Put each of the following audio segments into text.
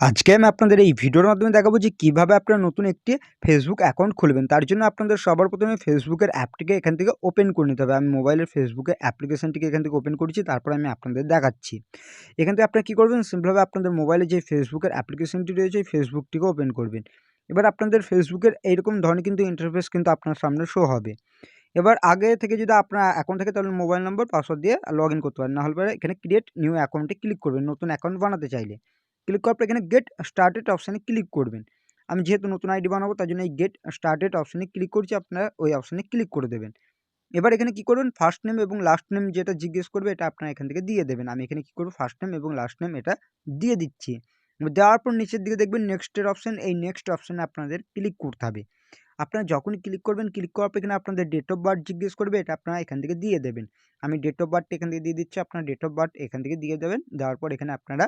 আজকে আমি আপনাদের এই ভিডিওর মাধ্যমে দেখাবো যে কীভাবে আপনারা নতুন একটি ফেসবুক অ্যাকাউন্ট খুলবেন। তার জন্য আপনাদের সবার প্রথমে ফেসবুকের অ্যাপটিকে এখান থেকে ওপেন করে নিতে হবে। আমি মোবাইলের ফেসবুকের অ্যাপ্লিকেশনটিকে এখান থেকে ওপেন করেছি, তারপর আমি আপনাদের দেখাচ্ছি। এখান থেকে আপনারা কী করবেন? সিম্পলভাবে আপনাদের মোবাইলে যে ফেসবুকের অ্যাপ্লিকেশনটি রয়েছে এই ফেসবুকটিকে ওপেন করবেন। এবার আপনাদের ফেসবুকের এইরকম ধরনের কিন্তু ইন্টারফেস কিন্তু আপনার সামনে শো হবে। এবার আগে থেকে যদি আপনার অ্যাকাউন্ট থাকে, তাহলে মোবাইল নম্বর পাসওয়ার্ড দিয়ে লগ ইন করতে পারেন। না হলে এখানে ক্রিয়েট নিউ অ্যাকাউন্টে ক্লিক করবেন, নতুন অ্যাকাউন্ট বানাতে চাইলে। ক্লিক করার পর এখানে গেট স্টার্টেড অপশানে ক্লিক করবেন। আমি যেহেতু নতুন আইডি বানাবো, তার জন্য এই গেট স্টার্টেড অপশানে ক্লিক করছি, আপনারা ওই অপশানে ক্লিক করে দেবেন। এবার এখানে কি করবেন? ফার্স্ট নেম এবং লাস্ট নেম যেটা জিজ্ঞেস করবে, এটা আপনারা এখান থেকে দিয়ে দেবেন। আমি এখানে কি করব? ফার্স্ট নেম এবং লাস্ট নেম এটা দিয়ে দিচ্ছি। দেওয়ার পর নিচের দিকে দেখবেন নেক্সটের অপশান এই নেক্সট অপশানে আপনাদের ক্লিক করতে হবে। আপনারা যখনই ক্লিক করবেন ক্লিক করার পর এখানে আপনাদের ডেট অফ বার্থ জিজ্ঞেস করবে, এটা আপনারা এখান থেকে দিয়ে দেবেন। আমি ডেট অফ বার্থ এখান থেকে দিয়ে দিচ্ছি, আপনার ডেট অফ বার্থ এখান থেকে দিয়ে দেবেন। দেওয়ার পর এখানে আপনারা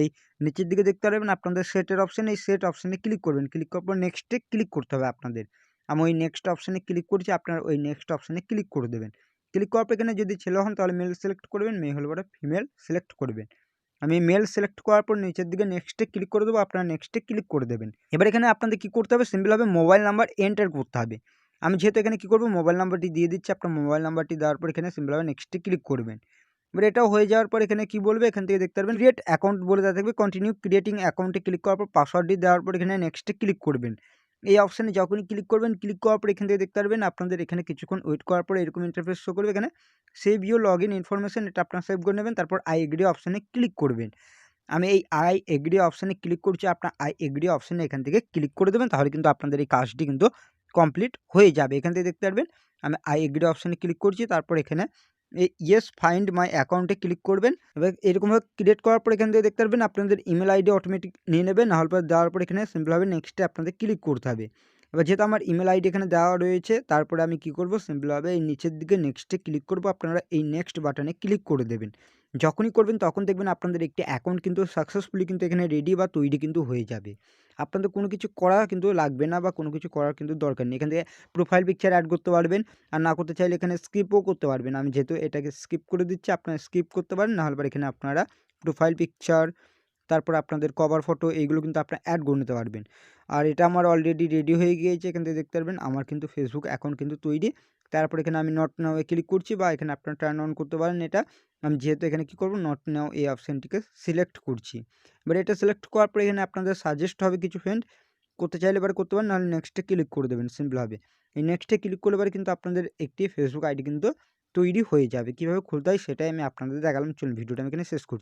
এই নিচের দিকে দেখতে পারবেন আপনাদের সেটের অপশান এই সেট অপশানে ক্লিক করবেন। ক্লিক করার পর নেক্সটে ক্লিক করতে হবে আপনাদের। আমি ওই নেক্সট অপশানে ক্লিক করছি, আপনার ওই নেক্সট অপশানে ক্লিক করে দেবেন। ক্লিক করার পর এখানে যদি ছেলে হন, তাহলে মেল সিলেক্ট করবেন, মেয়ে হলে পরে ফিমেল সিলেক্ট করবেন। আমি মেল সিলেক্ট করার পর নিচের দিকে নেক্সটে ক্লিক করে দেবো, আপনারা নেক্সটে ক্লিক করে দেবেন। এবার এখানে আপনাদের কী করতে হবে সিম্পলভাবে মোবাইল নাম্বার এন্টার করতে হবে। আমি যেহেতু এখানে কী করব মোবাইল নাম্বারটি দিয়ে দিচ্ছি, আপনার মোবাইল নাম্বারটি দেওয়ার পর এখানে সিম্পলভাবে নেক্সটে ক্লিক করবেন। এবার এটাও হয়ে যাওয়ার পর এখানে কি বলবে? এখান থেকে দেখতে পারবেন ক্রিয়েট অ্যাকাউন্ট বলে দেওয়া থাকবে। কন্টিনিউ ক্রিয়েটিং অ্যাকাউন্টে ক্লিক করার পর পাসওয়ার্ডটি দেওয়ার পর এখানে নেক্সটে ক্লিক করবেন। এই অপশানে যখনই ক্লিক করবেন ক্লিক করার পর এখান থেকে দেখতে পারবেন আপনাদের এখানে কিছুক্ষণ ওয়েট করার পর এরকম ইন্টারফেস শো করবে এখানে। Save you log in information এটা আপনার সেভ করে নেবেন, তারপর আই এগ্রি অপশানে ক্লিক করবেন। আমি এই আই এগ্রি অপশানে ক্লিক করছি, আপনার আই এগ্রি অপশানে এখান থেকে ক্লিক করে দেবেন, তাহলে কিন্তু আপনাদের এই কাজটি কিন্তু কমপ্লিট হয়ে যাবে। এখান থেকে দেখতে পারবেন, আমি আই এগ্রি অপশানে ক্লিক করছি, তারপর এখানে ইয়েস ফাইন্ড মাই অ্যাকাউন্টে ক্লিক করবেন। এবার এরকমভাবে ক্রিয়েট করার পর এখান থেকে দেখতে পারবেন আপনাদের ইমেল আইডি অটোমেটিক নিয়ে নেবেন নাহলে পর দেওয়ার পর এখানে সিম্পলভাবে নেক্সটে আপনাদের ক্লিক করতে হবে। এবার যেহেতু আমার ইমেল আইডি এখানে দেওয়া রয়েছে, তারপরে আমি কি করব? সিম্পলভাবে এই নিচের দিকে নেক্সটে ক্লিক করব। আপনারা এই নেক্সট বাটনে ক্লিক করে দেবেন। যখনই করবেন তখন দেখবেন আপনাদের একটি অ্যাকাউন্ট কিন্তু সাকসেসফুলি কিন্তু এখানে রেডি বা তৈরি কিন্তু হয়ে যাবে। আপনাদের কোনো কিছু করা কিন্তু লাগবে না বা কোনো কিছু করার কিন্তু দরকার নেই। এখান থেকে প্রোফাইল পিকচার অ্যাড করতে পারবেন। আর না করতে চাইলে এখানে স্কিপও করতে পারবেন। আমি যেহেতু এটাকে স্কিপ করে দিচ্ছি, আপনারা স্কিপ করতে পারেন, নাহলে পর এখানে আপনারা প্রোফাইল পিকচার তারপর আপনাদের কভার ফটো এইগুলো কিন্তু আপনারা অ্যাড করে নিতে পারবেন। আর এটা আমার অলরেডি রেডি হয়ে গিয়েছে, এখান থেকে দেখতে পারবেন। আমার কিন্তু ফেসবুক অ্যাকাউন্ট কিন্তু তৈরি। তারপর এখানে আমি নট নাও এ ক্লিক করছি বা এখানে আপনারা টার্ন অন করতে পারেন এটা। আমি যেহেতু এখানে কী করব? নট নাও এই অপশানটিকে সিলেক্ট করছি। এবার এটা সিলেক্ট করার পর এখানে আপনাদের সাজেস্ট হবে কিছু ফ্রেন্ড করতে চাইলে এবার করতে পারেন, নাহলে নেক্সটে ক্লিক করে দেবেন সিম্পল হবে এই নেক্সটে ক্লিক করলে এবার কিন্তু আপনাদের একটি ফেসবুক আইডি কিন্তু তৈরি হয়ে যাবে। কীভাবে খুলতে হয় সেটাই আমি আপনাদের দেখালাম। চলুন, ভিডিওটা আমি এখানে শেষ করছি।